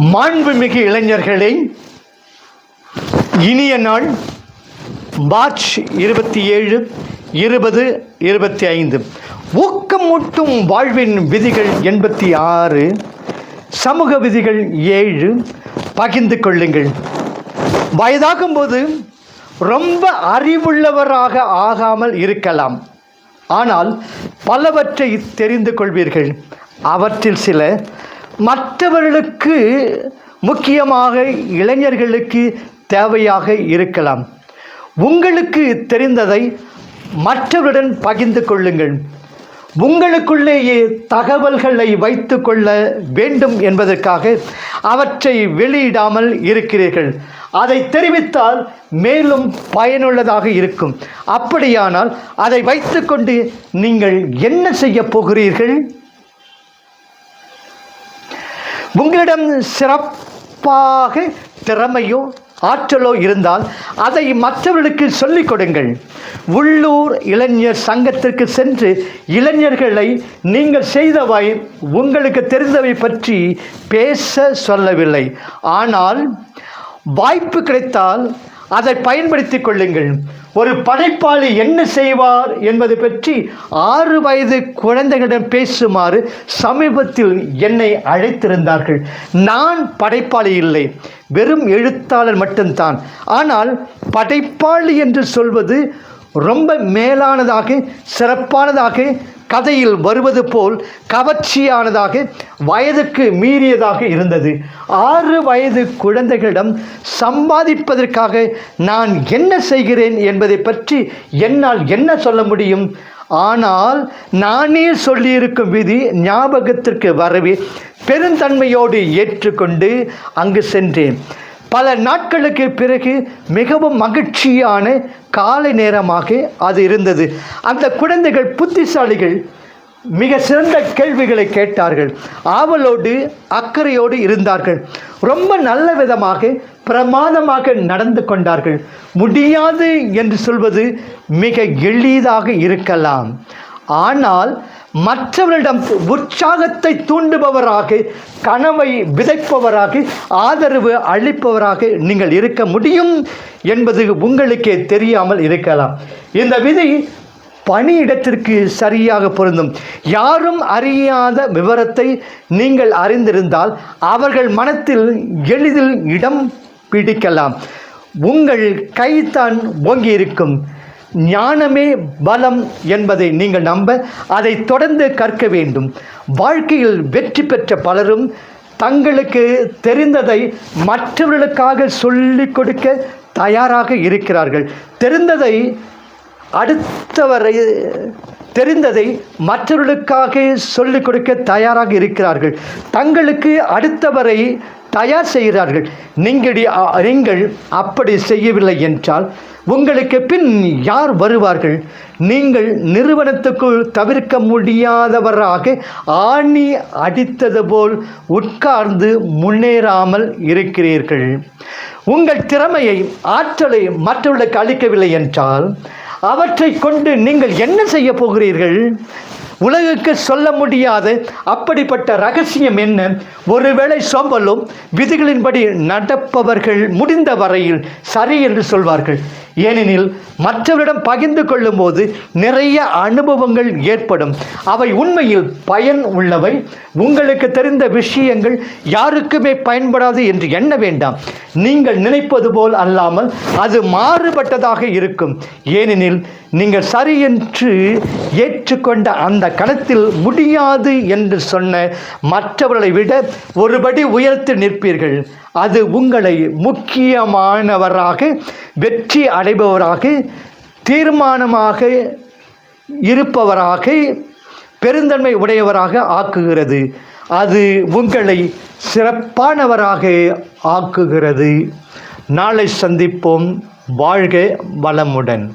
மாண்புமிகு இளைஞர்களே இனிய நாள் மார்ச் இருபத்தி ஏழு இருபது இருபத்தி ஐந்து. ஊக்கமூட்டும் வாழ்வின் விதிகள் எண்பத்தி ஆறு சமூக விதிகள் ஏழு. பகிர்ந்து கொள்ளுங்கள். வயதாகும்போது ரொம்ப அறிவுள்ளவராக ஆகாமல் இருக்கலாம். ஆனால் பலவற்றை தெரிந்து கொள்வீர்கள். அவற்றில் சில மற்றவர்களுக்கு முக்கியமாக இளைஞர்களுக்கு தேவையாக இருக்கலாம். உங்களுக்கு தெரிந்ததை மற்றவருடன் பகிர்ந்து கொள்ளுங்கள். உங்களுக்குள்ளேயே தகவல்களை வைத்து கொள்ள வேண்டும் என்பதற்காக அவற்றை வெளியிடாமல் இருக்கிறீர்கள். அதை தெரிவித்தால் மேலும் பயனுள்ளதாக இருக்கும். அப்படியானால் அதை வைத்துக்கொண்டு நீங்கள் என்ன செய்ய போகிறீர்கள்? உங்களிடம் சிறப்பாக திறமையோ ஆற்றலோ இருந்தால் அதை மற்றவர்களுக்கு சொல்லிக் கொடுங்கள். உள்ளூர் இளைஞர் சங்கத்திற்கு சென்று இளைஞர்களை நீங்கள் செய்தவை உங்களுக்கு தெரிந்தவை பற்றி பேச சொல்லவில்லை. ஆனால் வாய்ப்பு கிடைத்தால் அதை பயன்படுத்திக் கொள்ளுங்கள். ஒரு படைப்பாளி என்ன செய்வார் என்பது பற்றி ஆறு வயது குழந்தைகளிடம் பேசுமாறு சமீபத்தில் என்னை அழைத்திருந்தார்கள். நான் படைப்பாளி இல்லை. வெறும் எழுத்தாளர் மட்டும்தான். ஆனால் படைப்பாளி என்று சொல்வது ரொம்ப மேலானதாக சிறப்பானதாக கதையில் வருவது போல் கவர்ச்சியானதாக வயதுக்கு மீறியதாக இருந்தது. ஆறு வயது குழந்தைகளிடம் சம்பாதிப்பதற்காக நான் என்ன செய்கிறேன் என்பதை பற்றி என்னால் என்ன சொல்ல முடியும்? ஆனால் நானே சொல்லியிருக்கும் விதி ஞாபகத்திற்கு வரவே பெருந்தன்மையோடு ஏற்றுக்கொண்டு அங்கு சென்றேன். பல நாட்களுக்கு பிறகு மிகவும் மகிழ்ச்சியான காலை நேரமாக அது இருந்தது. அந்த குழந்தைகள் புத்திசாலிகள் மிக சிறந்த கேள்விகளை கேட்டார்கள். ஆவலோடு அக்கறையோடு இருந்தார்கள். ரொம்ப நல்ல விதமாக பிரமாதமாக நடந்து கொண்டார்கள். முடியாது என்று சொல்வது மிக எளிதாக இருக்கலாம். ஆனால் மற்றவரிடம் உற்சாகத்தை தூண்டுபவராக கனவை விதைப்பவராக ஆதரவு அளிப்பவராக நீங்கள் இருக்க முடியும் என்பது உங்களுக்கே தெரியாமல் இருக்கலாம். இந்த விதி பணியிடத்திற்கு சரியாக பொருந்தும். யாரும் அறியாத விவரத்தை நீங்கள் அறிந்திருந்தால் அவர்கள் மனத்தில் எளிதில் இடம் பிடிக்கலாம். உங்கள் கைத்தான் ஓங்கி இருக்கும் ஞானமே பலம் என்பதை நீங்கள் நம்ப அதை தொடர்ந்து கற்க வேண்டும். வாழ்க்கையில் வெற்றி பெற்ற பலரும் தங்களுக்கு தெரிந்ததை மற்றவர்களுக்காக சொல்லிக் கொடுக்க தயாராக இருக்கிறார்கள். தெரிந்ததை அடுத்தவரை தெரிந்ததை மற்றவர்களுக்காக சொல்லிக் கொடுக்க தயாராக இருக்கிறார்கள். தங்களுக்கு அடுத்தவரை தயார் செய்கிறார்கள். நீங்கள் நீங்கள் அப்படி செய்யவில்லை என்றால் உங்களுக்கு பின் யார் வருவார்கள்? நீங்கள் நிறுவனத்துக்குள் தவிர்க்க முடியாதவராக ஆணி அடித்தது போல் உட்கார்ந்து முன்னேறாமல் இருக்கிறீர்கள். உங்கள் திறமையை ஆற்றலை மற்றவர்களுக்கு அளிக்கவில்லை என்றால் அவற்றை கொண்டு நீங்கள் என்ன செய்ய போகிறீர்கள்? உலகுக்கு சொல்ல முடியாது. அப்படிப்பட்ட ரகசியம் என்ன? ஒருவேளை சோம்பலும் விதிகளின்படி நடப்பவர்கள் முடிந்த வரையில் சரி என்று சொல்வார்கள். ஏனெனில் மற்றவரிடம் பகிர்ந்து கொள்ளும்போது நிறைய அனுபவங்கள் ஏற்படும். அவை உண்மையில் பயன் உள்ளவை. உங்களுக்கு தெரிந்த விஷயங்கள் யாருக்குமே பயன்படாது என்று எண்ண வேண்டாம். நீங்கள் நினைப்பது போல் அல்லாமல் அது மாறுபட்டதாக இருக்கும். ஏனெனில் நீங்கள் சரி என்று ஏற்றுக்கொண்ட அந்த கணத்தில் முடியாது என்று சொன்ன மற்றவர்களை விட ஒருபடி உயர்த்து நிற்பீர்கள். அது உங்களை முக்கியமானவராக வெற்றி அடைபவராக தீர்மானமாக இருப்பவராக பெருந்தன்மை உடையவராக ஆக்குகிறது. அது உங்களை சிறப்பானவராக ஆக்குகிறது. நாளை சந்திப்போம். வாழ்க வளமுடன்.